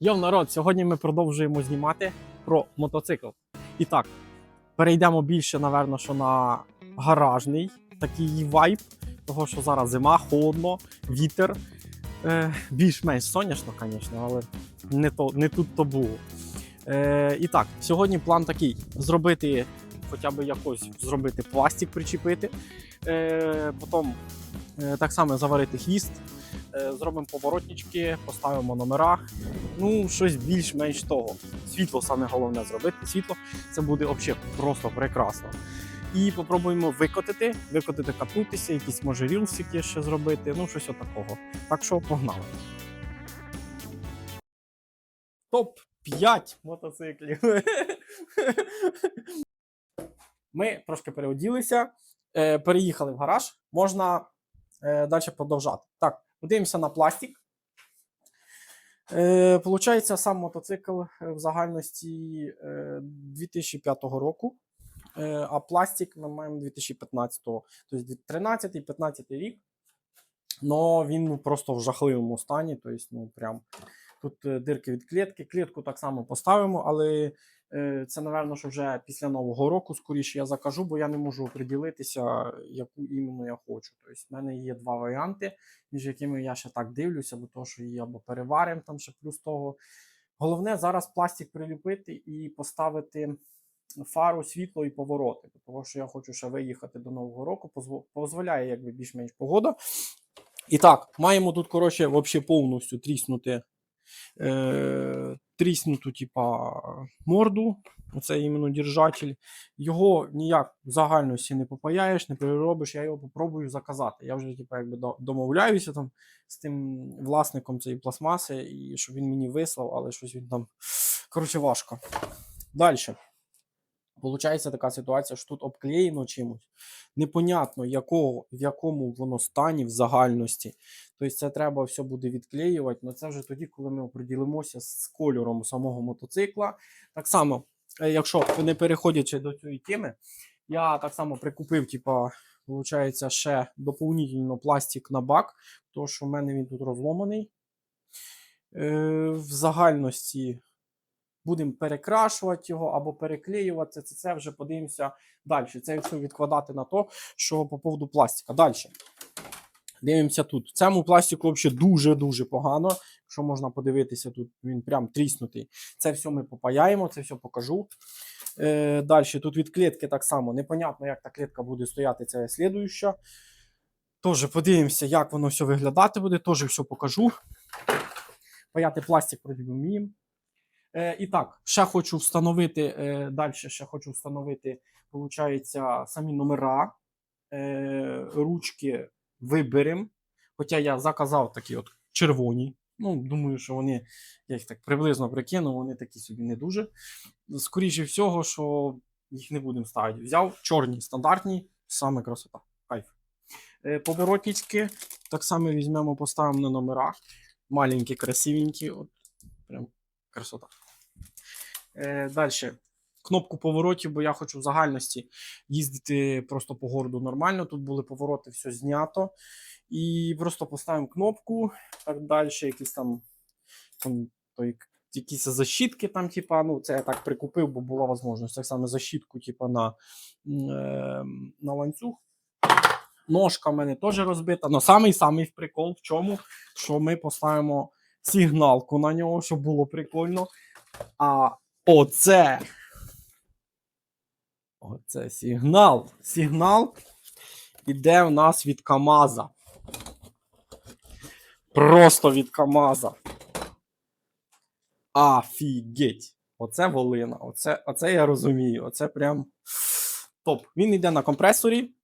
Йо, народ, сьогодні ми продовжуємо знімати про мотоцикл. І так, перейдемо більше, напевно, що на гаражний такий вайб, того що зараз зима, холодно, вітер. Е, більш-менш сонячно, звісно, але не, то, не тут то було. Е, і так, сьогодні план такий: зробити хоча б якось зробити пластик, причепити. Е, потім е, так само заварити хвіст, е, зробимо поворотнички, поставимо номера. Ну, щось більш-менш того. Світло саме головне зробити. Світло це буде взагалі просто прекрасно. І попробуємо викотити, викотити, катнутися, якісь може рілсики ще зробити, ну щось отакого. Так що погнали. Топ 5 мотоциклів. Ми трошки переоділися, е, переїхали в гараж. Можна е, далі продовжати. Так, подивимося на пластик. Е, Получається, сам мотоцикл е, в загальності е, 2005 року, е, а пластик ми маємо 2015, тобто 13-15 рік. Но він ну, просто в жахливому стані. Тобто, ну, прям, тут е, дирки від клітки. Клітку так само поставимо, але е, це, напевно, що вже після Нового року скоріше я закажу, бо я не можу оприділитися, яку іменно я хочу. Тобто, в мене є два варіанти, між якими я ще так дивлюся, бо того, що її або переваримо там ще плюс того. Головне зараз пластик приліпити і поставити фару, світло і повороти. Тому що я хочу ще виїхати до Нового року. Дозволяє якби більш-менш погода. І так, маємо тут, коротше, вообще повністю тріснути, е, тріснуту, типа, морду. Оце іменно держатель. Його ніяк в загальності не попаяєш, не переробиш. Я його попробую заказати. Я вже типа, якби домовляюся там з тим власником цієї пластмаси, і щоб він мені вислав, але щось він там. Коротше, важко. Далі. Получається така ситуація, що тут обклеєно чимось. Непонятно, якого, в якому воно стані в загальності. Тобто це треба все буде відклеювати. але це вже тоді, коли ми оприділимося з кольором самого мотоцикла. Так само, е, якщо не переходячи до цієї теми, я так само прикупив, типа, виходить, ще доповнительно пластик на бак, тому що в мене він тут розломаний. Е, в загальності будемо перекрашувати його або переклеювати. Це, це вже подивимося далі. Це якщо відкладати на то, що по поводу пластика. Далі. Дивимося тут. Цьому пластику взагалі дуже-дуже погано. Якщо можна подивитися, тут він прям тріснутий. Це все ми попаяємо, це все покажу. Е, далі тут від клітки так само. Непонятно, як та клітка буде стояти, це слідуюча. Теж подивимося, як воно все виглядати буде, теж все покажу. Паяти пластик вміємо. Е, і так, ще хочу встановити е, далі, ще хочу встановити, виходить, самі номера, е, ручки виберемо. Хоча я заказав такі от червоні. Ну, думаю, що вони, я їх так приблизно прикинув, вони такі собі не дуже. Скоріше всього, що їх не будемо ставити. Взяв чорні, стандартні, саме красота. Кайф. Е, поворотнички так само візьмемо, поставимо на номера. Маленькі, красивенькі. От, прям красота. Е, Далі. Кнопку поворотів, бо я хочу в загальності їздити просто по городу нормально. Тут були повороти, все знято. І просто поставимо кнопку, так далі, якісь там, там той, якісь защитки там, типа, ну, це я так прикупив, бо була можливість. Так само защитку, типа, на, е, на ланцюг. Ножка в мене теж розбита. але самий самий прикол в чому, що ми поставимо сигналку на нього, щоб було прикольно. А оце. Оце сигнал. Сигнал іде в нас від КАМАЗа. Просто від КАМАЗа. Офігеть. Оце волина. Оце, оце я розумію. Оце прям топ. Він йде на компресорі.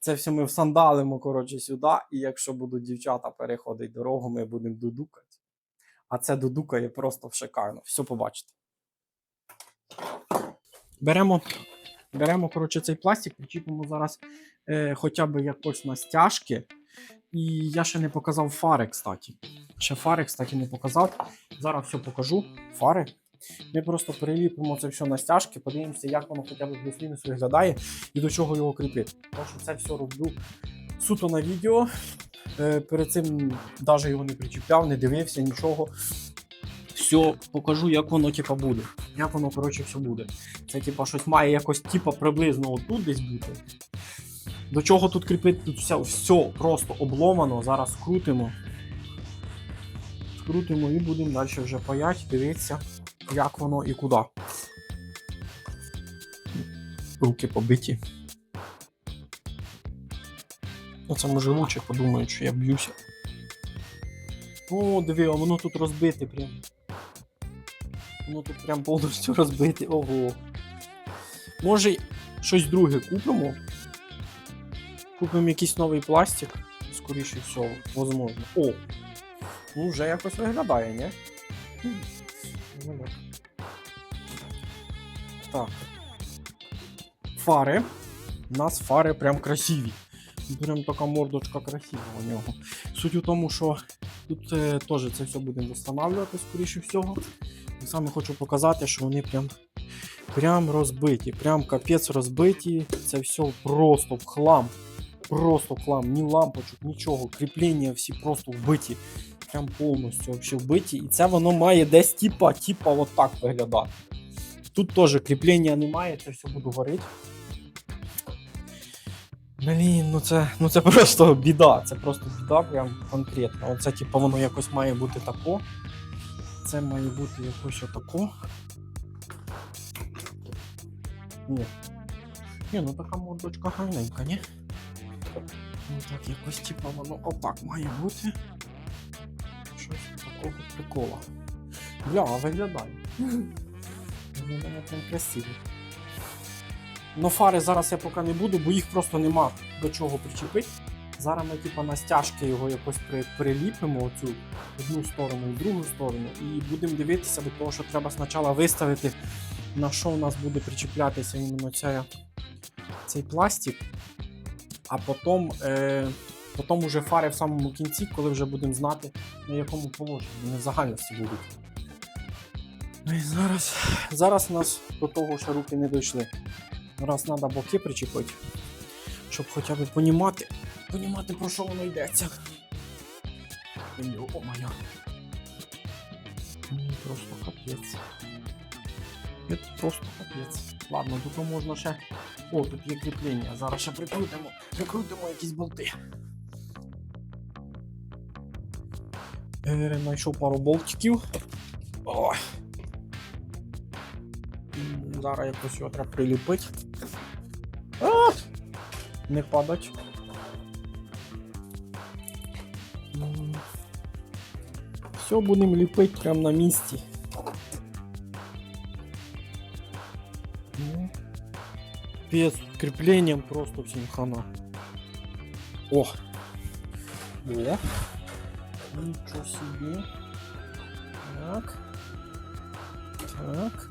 Це все ми всандалимо, коротше, сюди. І якщо будуть дівчата переходити дорогу, ми будемо дудукати. А це дудукає просто шикарно. Все побачите. Беремо, беремо коротше, цей пластик, причіпимо зараз е, хоча б якось на стяжки. І я ще не показав фари, кстати. Ще фари, кстати, не показав. Зараз все покажу. Фари. Ми просто приліпимо це все на стяжки, подивимося, як воно хоча б плюс-мінус виглядає і до чого його кріпити. Тому що це все роблю суто на відео. Е, перед цим навіть його не причіпляв, не дивився нічого. Все покажу, як воно типа буде. Як воно, коротше, все буде. Це типа щось має якось типа приблизно отут десь бути. До чого тут кріпити? Тут все, все просто обломано. Зараз скрутимо. Скрутимо і будемо далі вже паять, дивитися, як воно і куди. Руки побиті. Ну, це може лучше подумають, що я б'юся. О, диви, а воно тут розбите прям. Воно тут прям повністю розбите. Ого. Може, щось друге купимо. Купимо якийсь новий пластик, скоріше всього, возможно. О! Ну, вже якось виглядає, ні? Ну. Так. Фари. У нас фари прям красиві. Прям така мордочка красива у нього. Суть у тому, що тут е, теж це все будемо встановлювати, скоріше всього. Саме хочу показати, що вони прям, прям розбиті. Прям капець розбиті. Це все просто в хлам. Просто в хлам. Ні лампочок, нічого. Кріплення всі просто вбиті. Прям повністю вообще вбиті. І це воно має десь типа, типа отак виглядати. Тут теж кріплення немає, це все буду варити. Блін, ну це, ну це просто біда. Це просто біда, прям конкретно. Оце, типу, воно якось має бути тако. Це має бути якось отако. Ні. Ні, ну така мордочка гарненька, ні? Ну так, якось типу воно отак має бути. Щось такого прикола. Бля, виглядає. Виглядає прям красиво. Но фари зараз я поки не буду, бо їх просто нема до чого причепити. Зараз ми типу, на стяжки його якось при, приліпимо оцю одну сторону і другу сторону. І будемо дивитися до того, що треба спочатку виставити, на що у нас буде причіплятися іменно ця, цей пластик. А потім, е, потім уже фари в самому кінці, коли вже будемо знати, на якому положенні вони в загальності будуть. Ну І зараз, зараз у нас до того ще руки не дійшли. Раз треба боки причепити, щоб хоча б понімати, понімати про що воно йдеться. О моя. Ну, Просто капець. Це просто капець. Ладно, тут можна ще. О, тут є кріплення. Зараз ще прикрутимо. Прикрутимо якісь болти. Е, Знайшов пару болтиків. Ой. Зараз якось його треба приліпити. А! Не падать. Все будемо ліпити прямо на місці. Ну, Без кріплением просто всім хана. О! О! Нічого собі. Так. Так.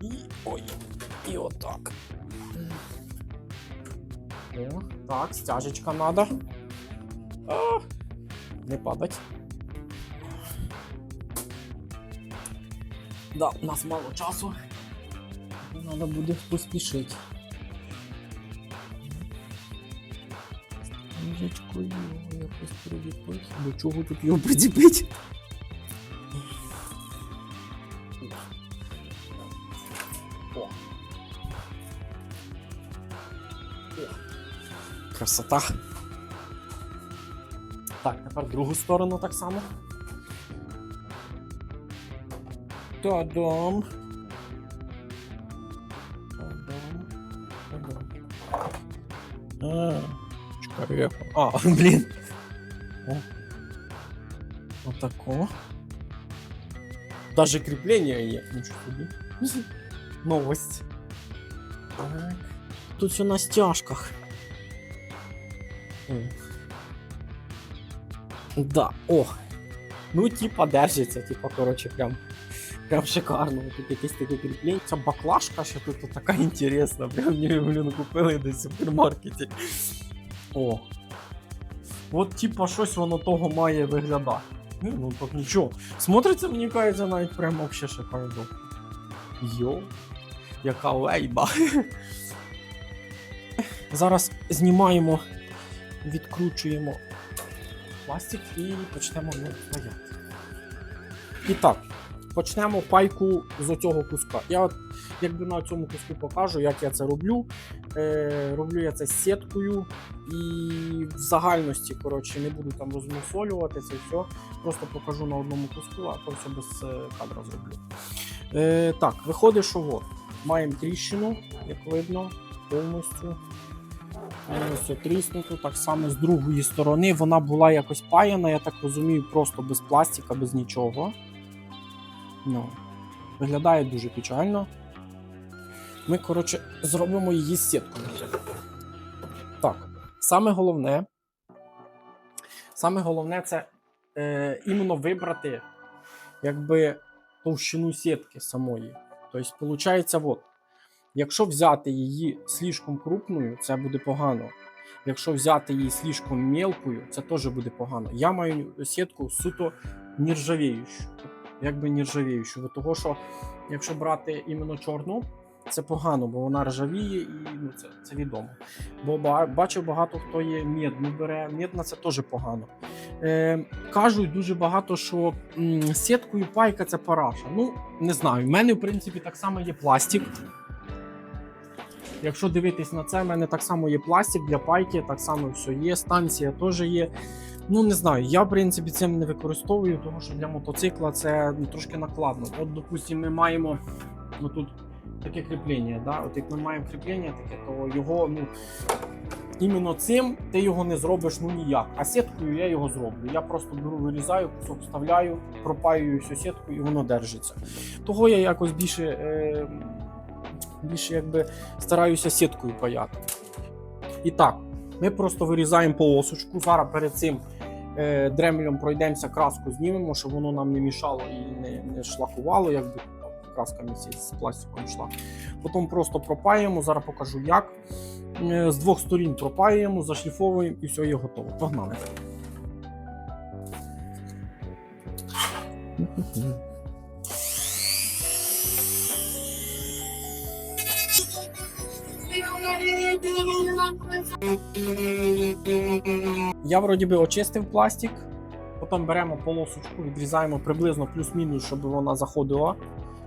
І. Ой. І отак. О, так, стяжечка надо. А, не падать. Да, у нас мало часу. Надо буде поспішити. Його якось приліпити. До чого тут його прицепити? Красота. Так, тепер другу сторону так само. Та-дам. Та-дам. Та-дам. А, чекай, А, блін. О. Отако. Даже кріплення є. Нічого собі. Новость. Так. Тут все на стяжках. М. Да, о. Ну, типа, держиться, типа, короче, прям. Прям шикарно. Тут якесь таке кріплення. Ця баклажка ще тут така інтересна. Прям мені, блін, купили десь в супермаркеті. О. От, типа, щось воно того має виглядати. Ну, так нічого. Смотриться, мені кажеться, навіть прям вообще шикарно. Йо. Яка лейба. Зараз знімаємо, відкручуємо пластик і почнемо ну, паяти. І так, почнемо пайку з оцього куска. Я от якби на цьому куску покажу, як я це роблю. Е, роблю я це з сіткою і в загальності коротше, не буду там розмусолювати це все. Просто покажу на одному куску, а то все без е, кадра зроблю. Е, так, виходить, що от, маємо тріщину, як видно, повністю. Повністю тріснуту. Так само з другої сторони вона була якось паяна, я так розумію, просто без пластика, без нічого. Ну, виглядає дуже печально. Ми, коротше, зробимо її сіткою. Так, саме головне. Саме головне це е, іменно вибрати якби товщину сітки самої. Тобто, виходить, от, якщо взяти її слишком крупною, це буде погано. Якщо взяти її слишком мелкою, це теж буде погано. Я маю сітку суто нержавіючу. Якби нержавіючу. Того, що якщо брати іменно чорну, це погано, бо вона ржавіє і ну, це, це відомо. Бо бачив багато хто є медну бере. Медна це теж погано. Е, кажуть дуже багато, що м, сіткою пайка це параша. Ну, не знаю. В мене, в принципі, так само є пластик. Якщо дивитись на це, в мене так само є пластик для пайки, так само все є. Станція теж є. Ну, не знаю, я в принципі цим не використовую, тому що для мотоцикла це ну, трошки накладно. От, допустимо, ми маємо ну, тут таке кріплення. Да? От як ми маємо кріплення таке, то його ну, іменно цим ти його не зробиш ну ніяк. А сіткою я його зроблю. Я просто беру, вирізаю, кусок вставляю, пропаюю всю сітку і воно держиться. Того я якось більше, е, більше якби стараюся сіткою паяти. І так, ми просто вирізаємо полосочку. Зараз перед цим е, дремелем пройдемося, краску знімемо, щоб воно нам не мішало і не, не шлакувало, якби краска місяць з пластиком йшла. Потім просто пропаємо, зараз покажу як. Е, З двох сторін пропаюємо, зашліфовуємо і все є готово. Погнали. Я вроді би очистив пластик, потім беремо полосочку, відрізаємо приблизно плюс-мінус, щоб вона заходила,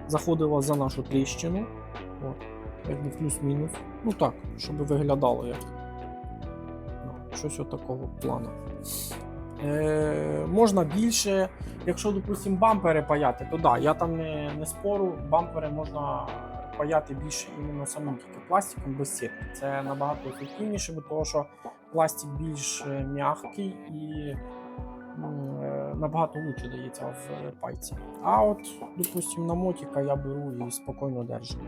заходила за нашу тріщину. От, якби плюс-мінус. Ну так, щоб виглядало як. Ну, щось отакого плану. Е, можна більше, якщо, допустимо, бампери паяти, то да, я там не, не спору, бампери можна паяти більше іменно самим тільки пластиком без сітки. Це набагато ефективніше, бо того, що пластик більш е, м'який і е, набагато лучше дається в е, пайці. А от, допустимо, на мотика я беру і спокійно держу.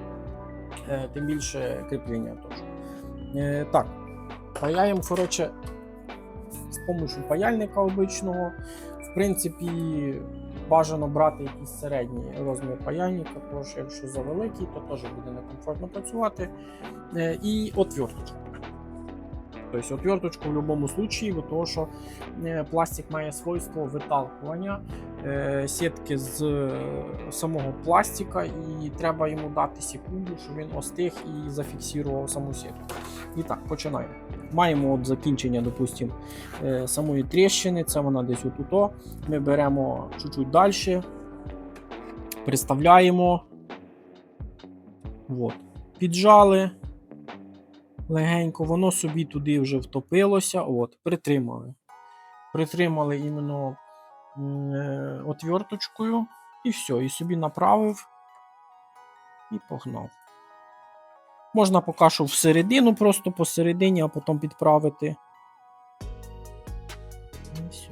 Тим більше кріплення теж. Так, паяємо, коротше, з допомогою паяльника обичного. В принципі, бажано брати якийсь середній розмір паяльника, тому що якщо завеликий, то теж буде некомфортно працювати. Е, І отверточку. Тобто отверточку в будь-якому випадку, того, що е, пластик має свойство виталкування е, сітки з самого пластика, і треба йому дати секунду, щоб він остиг і зафіксував саму сітку. І так, починаємо. Маємо от закінчення, допустимо, е, самої тріщини, це вона десь отут. Ми беремо чуть-чуть далі, приставляємо. От. Піджали легенько, воно собі туди вже втопилося. От, притримали. Притримали іменно е, отверточкою, і все, і собі направив і погнав. Можна поки що всередину, просто посередині, а потім підправити. І все.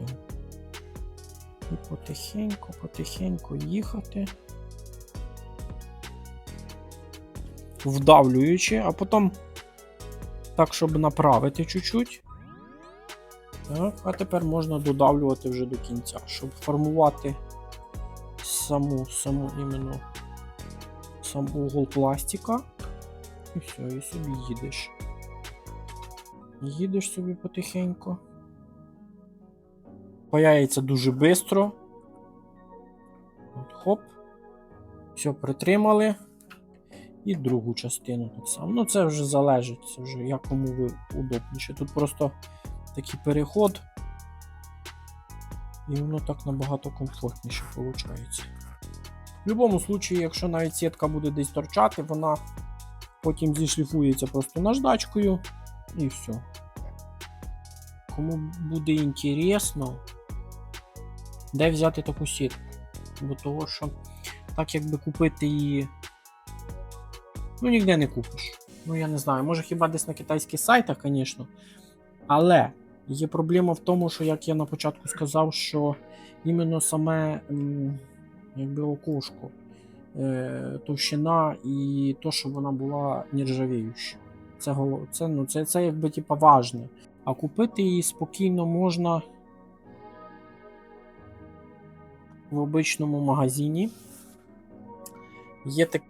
І потихеньку, потихеньку їхати. Вдавлюючи, а потім так, щоб направити чуть-чуть. Так, а тепер можна додавлювати вже до кінця, щоб формувати саму, саму іменно сам угол пластика. І все, і собі їдеш. Їдеш собі потихеньку. Паяється дуже швидко. От, хоп. Все, притримали. І другу частину так само. Ну, це вже залежить, це вже як кому ви удобніше. Тут просто такий переход. І воно так набагато комфортніше виходить. В будь-якому випадку, якщо навіть сітка буде десь торчати, вона потім зішліфується просто наждачкою і все. Кому буде інтересно, де взяти таку сітку? Бо того, що так якби купити її. Ну, ніде не купиш. Ну, я не знаю, може хіба десь на китайських сайтах, звісно. Але є проблема в тому, що, як я на початку сказав, що іменно саме якби окошко, товщина і то, що вона була нержавіюча. Це, це, ну, це, це якби типа важне. А купити її спокійно можна в обичному магазині. Є такі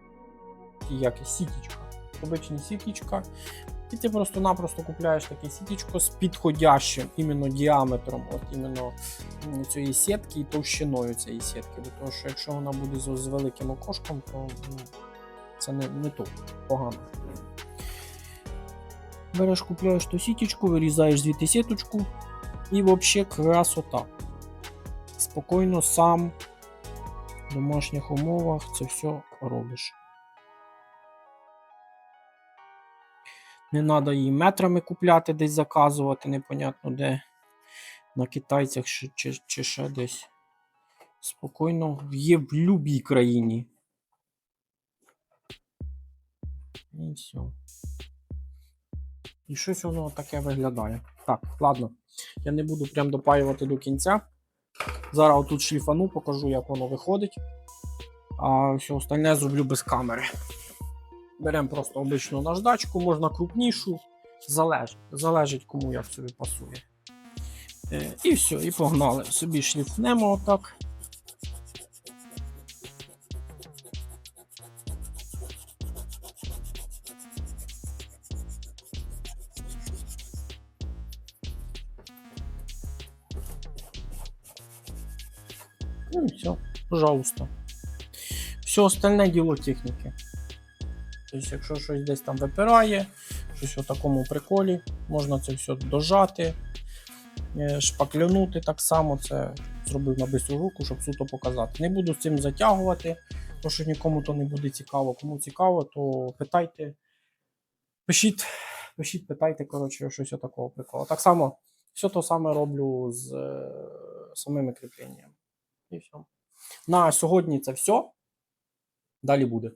як сітічка. Обична сітічка. І ти просто-напросто купляєш таке сітічко з підходящим іменно діаметром, от іменно цієї сітки і товщиною цієї сітки. Бо Тому що якщо вона буде з, з великим окошком, то ну, це не, не то погано. Береш, купляєш ту сіточку, вирізаєш звідти сіточку, і взагалі красота. Спокійно сам в домашніх умовах це все робиш. Не треба її метрами купляти, десь заказувати, непонятно де. На китайцях чи, чи, чи ще десь. Спокійно є в будь-якій країні. І все. І щось воно таке виглядає. Так, ладно. Я не буду прям допаювати до кінця. Зараз отут шліфану, покажу, як воно виходить. А все остальне зроблю без камери. Беремо просто обичну наждачку, можна крупнішу. Залежить, залежить кому як собі пасує. Е, і все, і погнали. Собі шліфнемо отак. Ну і все, пожалуйста. Все остальне діло техніки. Тобто, якщо щось десь там випирає, щось у такому приколі, можна це все дожати, е, шпаклянути так само. Це зробив на бистру руку, щоб суто показати. Не буду з цим затягувати, тому що нікому то не буде цікаво. Кому цікаво, то питайте. Пишіть, пишіть, питайте, коротше, щось такого приколу. Так само, все то саме роблю з е, самими кріпленнями. І все. На сьогодні це все. Далі буде.